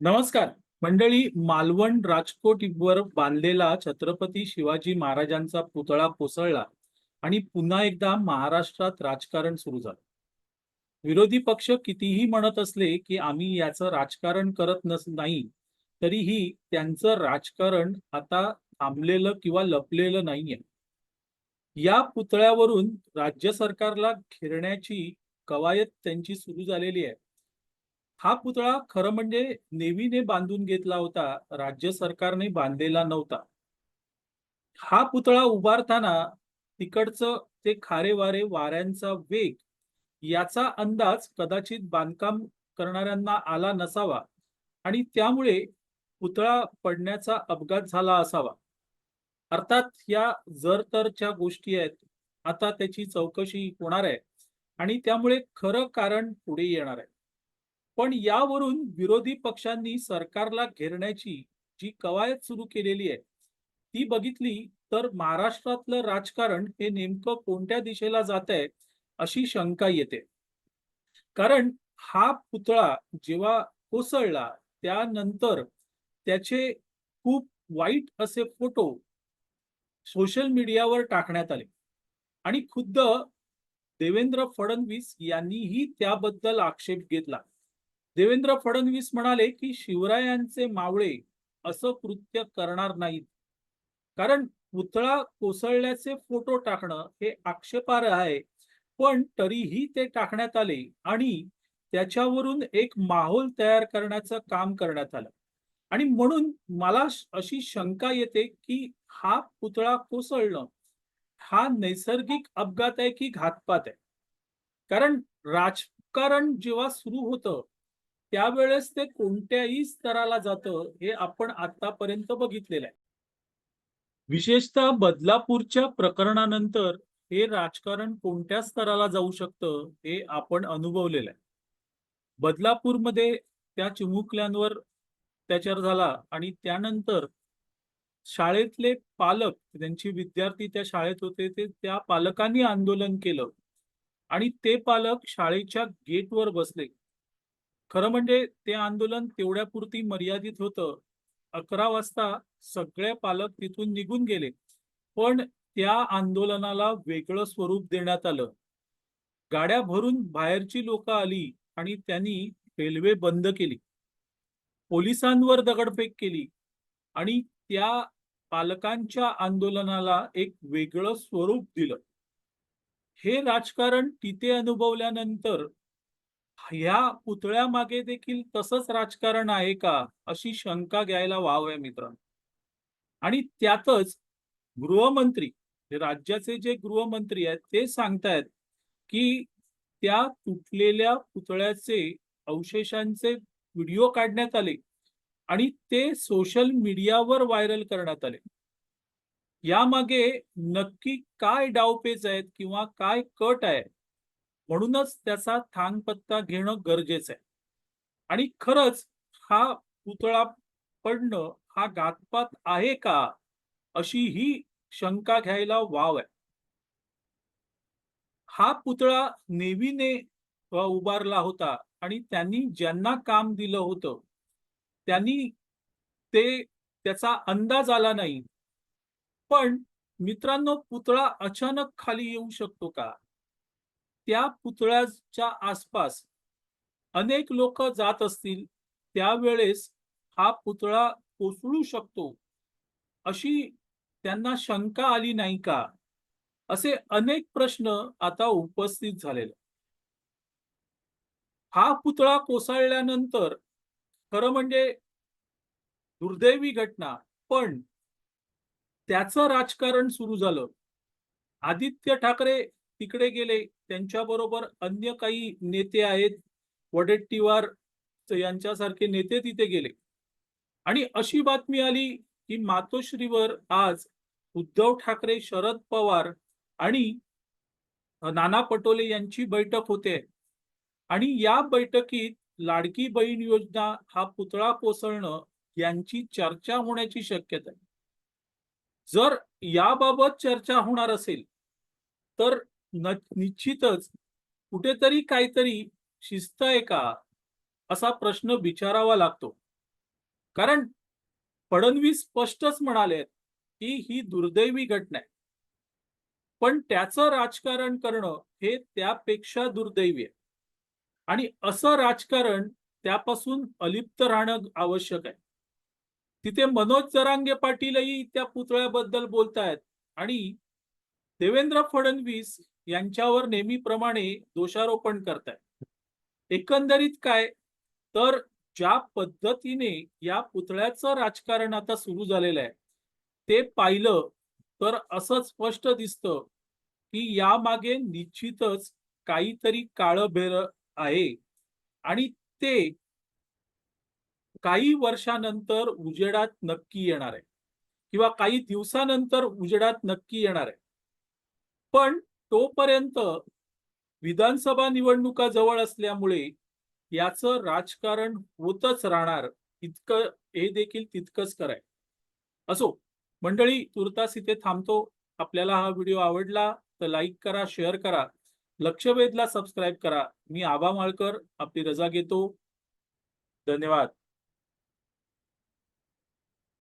नमस्कार. मंडळी मालवण राजकोट वर बांधलेला छत्रपती शिवाजी महाराजांचा पुतळा कोसळला आणि पुन्हा एकदा महाराष्ट्रात राजकारण सुरू झालं. विरोधी पक्ष कितीही म्हणत असले की आम्ही याचं राजकारण करत नस नाही तरीही त्यांचं राजकारण आता थांबलेलं किंवा लपलेलं नाहीये. या पुतळ्यावरून राज्य सरकारला घेरण्याची कवायत त्यांची सुरू झालेली आहे. हा पुतळा खरं म्हणजे नेव्हीने बांधून घेतला होता राज्य सरकारने बांधलेला नव्हता. हा पुतळा उभारताना तिकडचं ते खारे वारे वाऱ्यांचा वेग याचा अंदाज कदाचित बांधकाम करणाऱ्यांना आला नसावा आणि त्यामुळे पुतळा पडण्याचा अपघात झाला असावा. अर्थात या जर तरच्या गोष्टी आहेत आता त्याची चौकशी होणार आहे आणि त्यामुळे खरं कारण पुढे येणार आहे. पण यावरून विरोधी पक्षांनी सरकारला घेरण्याची जी कवायत सुरू केलेली आहे ती बघितली तर महाराष्ट्रातलं राजकारण हे नेमकं कोणत्या दिशेला जात आहे अशी शंका येते. कारण हा पुतळा जेव्हा कोसळला त्यानंतर त्याचे खूप वाईट असे फोटो सोशल मीडियावर टाकण्यात आले. आणि खुद्द देवेंद्र फडणवीस यांनीही त्याबद्दल आक्षेप घेतला. देवेंद्र फडणवीस म्हणाले की शिवरायांचे मावळे असं कृत्य करणार नाहीत. कारण पुतळा कोसळल्याचे फोटो टाकणं हे आक्षेपार्ह आहे. पण तरीही ते टाकण्यात आले आणि त्याच्यावरून एक माहोल तयार करण्याचं काम करण्यात आलं. आणि म्हणून मला अशी शंका येते की हा पुतळा कोसळणं हा नैसर्गिक अपघात आहे की घातपात आहे? कारण राजकारण जेव्हा सुरू होतं त्यावेळेस ते कोणत्याही स्तराला जातं हे आपण आतापर्यंत बघितलेलं आहे. विशेषतः बदलापूरच्या प्रकरणानंतर हे राजकारण कोणत्या स्तराला जाऊ शकतं हे आपण अनुभवलेलं आहे. बदलापूरमध्ये त्या चिमुकल्यांवर अत्याचार झाला आणि त्यानंतर शाळेतले पालक त्यांची विद्यार्थी त्या शाळेत होते ते त्या पालकांनी आंदोलन केलं आणि ते पालक शाळेच्या गेटवर बसले. खरं म्हणजे ते आंदोलन तेवढ्यापुरती मर्यादित होतं. अकरा वाजता सगळे पालक तिथून निघून गेले. पण त्या आंदोलनाला वेगळं स्वरूप देण्यात आलं. गाड्या भरून बाहेरची लोक आली आणि त्यांनी रेल्वे बंद केली. पोलिसांवर दगडफेक केली आणि त्या पालकांच्या आंदोलनाला एक वेगळं स्वरूप दिलं. हे राजकारण तिथे अनुभवल्यानंतर ह्या पुतळ्यामागे देखील तसंच राजकारण आहे का अशी शंका घ्यायला वाव आहे मित्रांनो. आणि त्यातच गृहमंत्री राज्याचे जे गृहमंत्री आहेत ते सांगतायत की त्या तुटलेल्या पुतळ्याचे अवशेषांचे व्हिडिओ काढण्यात आले आणि ते सोशल मीडियावर व्हायरल करण्यात आले. यामागे नक्की काय डावपेच आहेत किंवा काय कट आहे म्हणूनच त्याचा थांगपत्ता घेणं गरजेचं आहे. आणि खरंच हा पुतळा पडणं हा घातपात आहे का अशी ही शंका घ्यायला वाव आहे. हा पुतळा नेव्हीने उभारला होता आणि त्यांनी ज्यांना काम दिलं होतं त्यांनी ते त्याचा अंदाज आला नाही. पण मित्रांनो पुतळा अचानक खाली येऊ शकतो का? त्या पुतळ्याच्या आसपास अनेक लोक जात असतील त्यावेळेस हा पुतळा कोसळू शकतो अशी त्यांना शंका आली नाही का? असे अनेक प्रश्न आता उपस्थित झालेले. हा पुतळा कोसळल्यानंतर खरं म्हणजे दुर्दैवी घटना पण त्याचं राजकारण सुरू झालं. आदित्य ठाकरे तिकडे गेले. त्यांच्याबरोबर अन्य काही नेते आहेत. वडेट्टीवार यांच्यासारखे नेते तिथे गेले. आणि अशी बातमी आली की मातोश्रीवर आज उद्धव ठाकरे शरद पवार आणि नाना पटोले यांची बैठक होते. आणि या बैठकीत लाडकी बहीण योजना हा पुतळा कोसळणं यांची चर्चा होण्याची शक्यता आहे. जर याबाबत चर्चा होणार असेल तर निश्चितच कुठेतरी काहीतरी शिस्त आहे का? असा प्रश्न विचारावा लागतो. कारण फडणवीस स्पष्टच म्हणाले की ही दुर्दैवी घटना आहे. पण त्याचं राजकारण करणं हे त्यापेक्षा दुर्दैवी आहे. आणि असं राजकारण त्यापासून अलिप्त राहणं आवश्यक आहे. तिथे मनोज जरांगे पाटीलही त्या पुतळ्याबद्दल बोलतायत आणि देवेंद्र फडणवीस यांच्यावर नेहमीप्रमाणे दोषारोपण करतायत. एकंदरीत काय? तर ज्या पद्धतीने या पुतळ्याचं राजकारण आता सुरू झालेलं आहे ते पाहिलं तर असं स्पष्ट दिसतं की यामागे निश्चितच काहीतरी काळभेर आहे. आणि ते काही वर्षानंतर उजेडात नक्की येणार आहे. किंवा काही दिवसानंतर उजेडात नक्की येणार आहे. पण तोपर्यंत विधानसभा निवडणुका जवळ असल्यामुळे याचं राजकारण होतच राहणार. इतकं हे देखील तितकंच कराय असो मंडळी तुर्तास इथे थांबतो. आपल्याला हा व्हिडिओ आवडला तर लाईक करा शेअर करा. लक्षवेधला सबस्क्राईब करा. मी आबा माळकर आपली रजा घेतो. धन्यवाद.